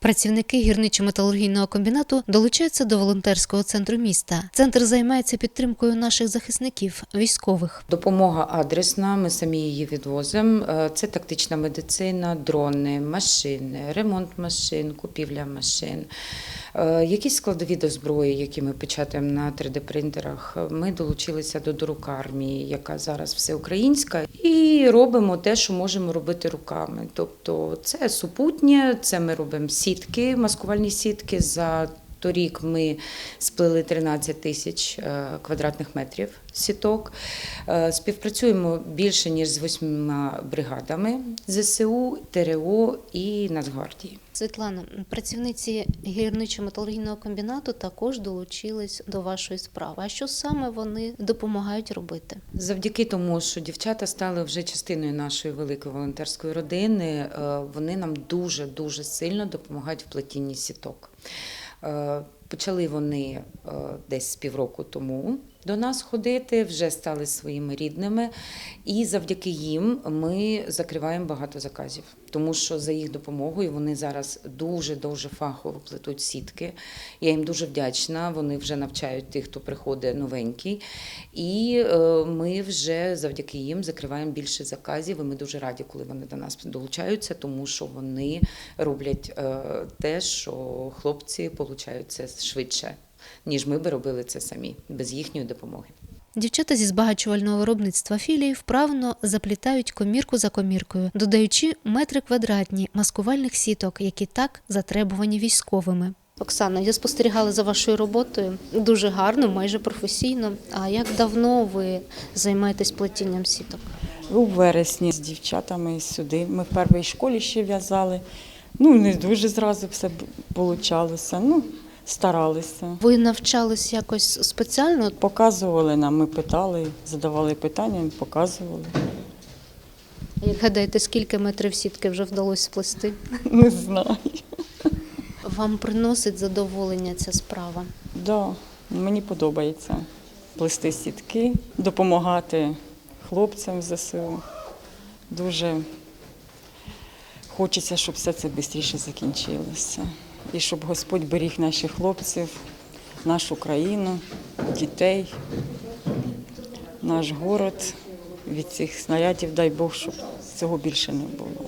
Працівники гірничо-металургійного комбінату долучаються до волонтерського центру міста. Центр займається підтримкою наших захисників, військових. Допомога адресна, ми самі її відвозимо. Е, Це тактична медицина, дрони, машини, ремонт машин, купівля машин, якісь складові до зброї, які ми печатаємо на 3D-принтерах. Ми долучилися до друкармії, яка зараз всеукраїнська, і робимо те, що можемо робити руками. Тобто це супутнє, це ми робимо сітки, маскувальні сітки за. Торік ми сплели 13 тисяч е, квадратних метрів сіток. Е, Співпрацюємо більше ніж з восьма бригадами ЗСУ, ТРО і Нацгвардії. Світлана, працівниці гірничо-металургійного комбінату також долучились до вашої справи. А що саме вони допомагають робити? Завдяки тому, що дівчата стали вже частиною нашої великої волонтерської родини, е, вони нам дуже дуже сильно допомагають в плетінні сіток. 呃 Почали вони е, десь півроку тому до нас ходити, вже стали своїми рідними, і завдяки їм ми закриваємо багато заказів, тому що за їх допомогою вони зараз дуже дуже фахово плетуть сітки. Я їм дуже вдячна. Вони вже навчають тих, хто приходить новенький. І е, ми вже завдяки їм закриваємо більше заказів. І ми дуже раді, коли вони до нас долучаються, тому що вони роблять е, те, що хлопці получають це швидше, ніж ми би робили це самі без їхньої допомоги. Дівчата зі збагачувального виробництва філії вправно заплітають комірку за коміркою, додаючи метри квадратні маскувальних сіток, які так затребувані військовими. Оксана, я спостерігала за вашою роботою дуже гарно, майже професійно. А як давно ви займаєтесь плетінням сіток? У вересні з дівчатами сюди. Ми в першій школі ще в'язали. Ну, не дуже зразу все вийшло. Ну, старалися. Ви навчались якось спеціально? Показували нам, ми питали, задавали питання, показували. Як гадаєте, скільки метрів сітки вже вдалося сплести? Не знаю. Вам приносить задоволення ця справа? Да, мені подобається плести сітки, допомагати хлопцям в ЗСУ. Дуже хочеться, щоб все це швидше закінчилося. І щоб Господь беріг наших хлопців, нашу країну, дітей, наш город від цих снарядів, дай Бог, щоб цього більше не було.